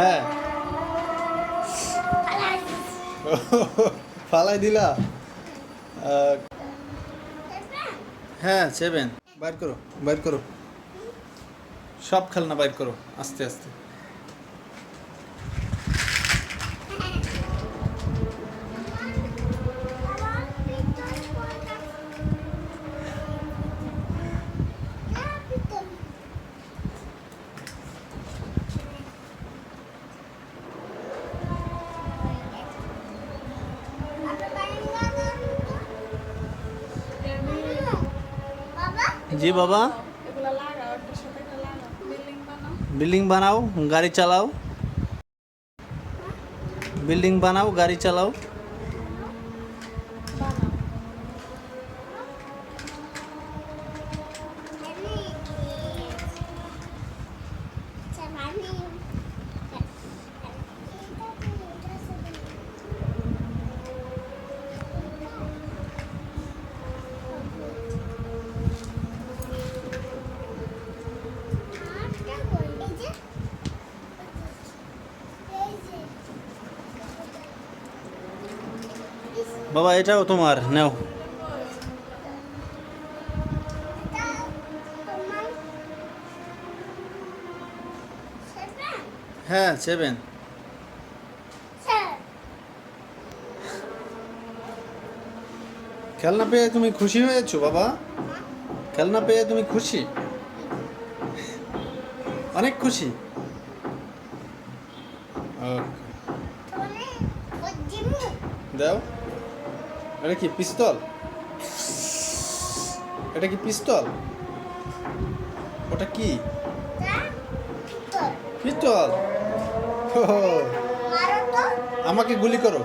হ্যাঁ। ফালাই দিলা। আহ, হ্যাঁ সেভেন। বাইর করো বাইর করো। সব খেলনা বাইর করো আস্তে আস্তে। জি বাবা এগুলা লাগাও একটা সাথে একটা লাগাও বিল্ডিং বানাও বিল্ডিং বানাও গাড়ি চালাও বিল্ডিং বানাও গাড়ি চালাও বানাও বাবা এটাও তোমার নেও। হ্যাঁ সেভেন খেলনা পেয়ে তুমি খুশি হয়েছো বাবা? খেলনা পেয়ে তুমি খুশি? অনেক খুশি? দাও। এটা কি পিস্তল? এটা কি পিস্তল? ওটা কি? পিস্তল। আমাকে গুলি করো।